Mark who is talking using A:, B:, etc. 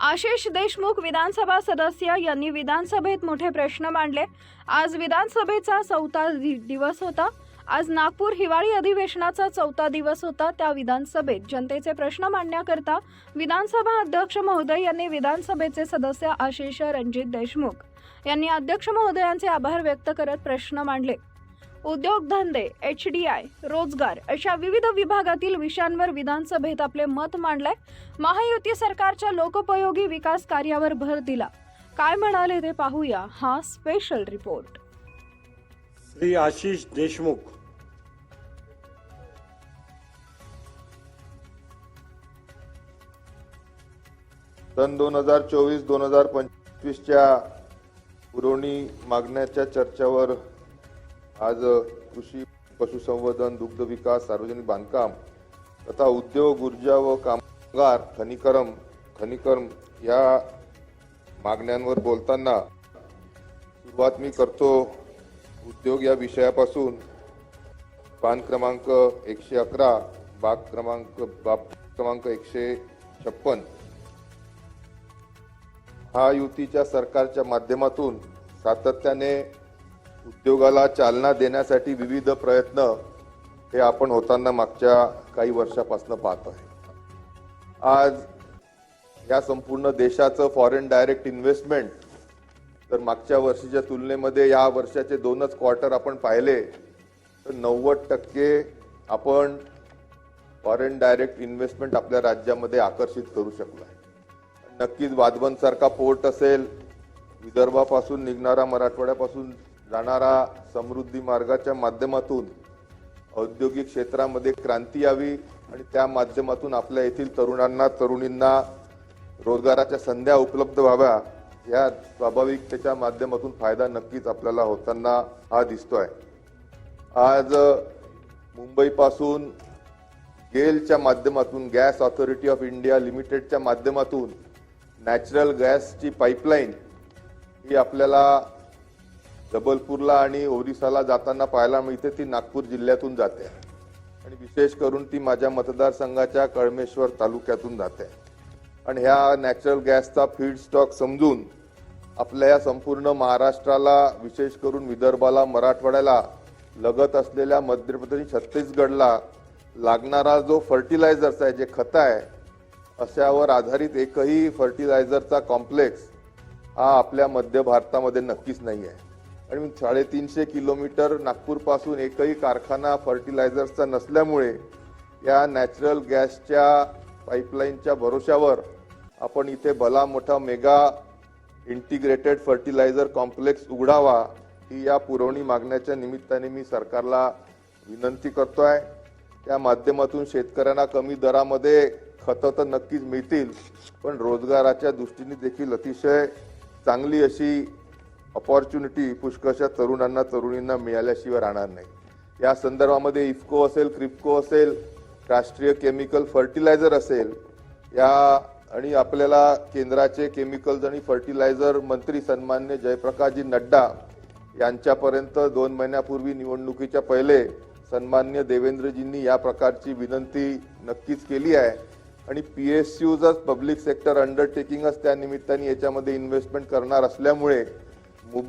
A: आशिष देशमुख विधानसभा सदस्य यांनी विधानसभेत मोठे प्रश्न मांडले. आज विधानसभेचा चौथा दि- दिवस होता. आज नागपूर हिवाळी अधिवेशनाचा चौथा दिवस होता. त्या विधानसभेत जनतेचे प्रश्न मांडण्याकरता विधानसभा अध्यक्ष महोदय यांनी विधानसभेचे सदस्य आशिष रणजित देशमुख यांनी अध्यक्ष महोदयांचे आभार व्यक्त करत प्रश्न मांडले. उद्योगधंदे एच डी आय रोजगार अशा विविध विभागातील विषयांवर विधानसभेत आपले मत मांडले महायुती सरकारच्या लोकोपयोगी विकास कार्यावर भर दिला. काय म्हणाले ते पाहूया हा स्पेशल रिपोर्ट
B: श्री आशिष देशमुख.
C: सन दोन हजार चोवीस दोन हजार पंचवीसच्या पुरवणी मागण्याच्या चर्चेवर आज कृषी पशुसंवर्धन दुग्ध विकास सार्वजनिक बांधकाम तथा उद्योग ऊर्जा व कामगार खनिकरम खनिकर्म या मागण्यांवर बोलताना सुरुवात मी करतो. उद्योग या विषयापासून. पान क्रमांक एकशे अकरा बाग क्रमांक बाब क्रमांक एकशे छप्पन. हा युतीच्या सरकारच्या माध्यमातून सातत्याने उद्योगाला चालना देण्यासाठी विविध प्रयत्न हे आपण होताना मागच्या काही वर्षापासून पाहत आहे. आज या संपूर्ण देशाचं फॉरेन डायरेक्ट इन्व्हेस्टमेंट तर मागच्या वर्षीच्या तुलनेमध्ये या वर्षाचे दोनच क्वार्टर आपण पाहिले तर नव्वद टक्के आपण फॉरेन डायरेक्ट इन्व्हेस्टमेंट आपल्या राज्यामध्ये आकर्षित करू शकलो आहे. नक्कीच वाधवनसारखा पोर्ट असेल विदर्भापासून निघणारा मराठवाड्यापासून जाणारा समृद्धी मार्गाच्या माध्यमातून औद्योगिक क्षेत्रामध्ये क्रांती यावी आणि त्या माध्यमातून आपल्या येथील तरुणांना तरुणींना रोजगाराच्या संध्या उपलब्ध व्हाव्या या स्वाभाविकतेच्या माध्यमातून फायदा नक्कीच आपल्याला होताना हा दिसतोय. आज मुंबईपासून गेलच्या माध्यमातून गॅस ऑथॉरिटी ऑफ इंडिया लिमिटेडच्या माध्यमातून नॅचरल गॅसची पाईपलाईन ही आपल्याला जबलपूरला आणि ओरिसाला जाताना पाहायला मिळते ती नागपूर जिल्ह्यातून जाते. आणि विशेष करून ती माझ्या मतदारसंघाच्या कळमेश्वर तालुक्यातून जाते. आणि ह्या नॅचरल गॅसचा फीड स्टॉक समजून आपल्या या संपूर्ण महाराष्ट्राला विशेष करून विदर्भाला मराठवाड्याला लगत असलेल्या मध्य प्रदेश छत्तीसगडला लागणारा जो फर्टिलायझर्स आहे जे खत आहे अशावर आधारित एकही फर्टिलायझरचा कॉम्प्लेक्स हा आपल्या मध्य भारतामध्ये नक्कीच नाही आहे आणि साडेतीनशे किलोमीटर नागपूरपासून एकही कारखाना फर्टिलायझर्सचा नसल्यामुळे या नॅचरल गॅसच्या पाईपलाईनच्या भरोशावर आपण इथे भला मोठा मेगा इंटिग्रेटेड फर्टिलायझर कॉम्प्लेक्स उघडावा ही या पुरवणी मागण्याच्या निमित्ताने मी सरकारला विनंती करतो आहे त्या माध्यमातून शेतकऱ्यांना कमी दरामध्ये खतं तर नक्कीच मिळतील पण रोजगाराच्या दृष्टीने देखील अतिशय चांगली अशी अपॉर्च्युनिटी पुष्कळशा तरुणांना तरुणींना मिळाल्याशिवाय राहणार नाही. या संदर्भामध्ये इफको असेल क्रिप्को असेल राष्ट्रीय केमिकल फर्टिलायझर असेल या आणि आपल्याला केंद्राचे केमिकल्स आणि फर्टिलायझर मंत्री सन्मान्य जयप्रकाशजी नड्डा यांच्यापर्यंत दोन महिन्यापूर्वी निवडणुकीच्या पहिले सन्मान्य देवेंद्रजींनी या प्रकारची विनंती नक्कीच केली आहे. आणि पी एस यूजच पब्लिक सेक्टर अंडरटेकिंगच त्या निमित्ताने याच्यामध्ये इन्व्हेस्टमेंट करणार असल्यामुळे Mobley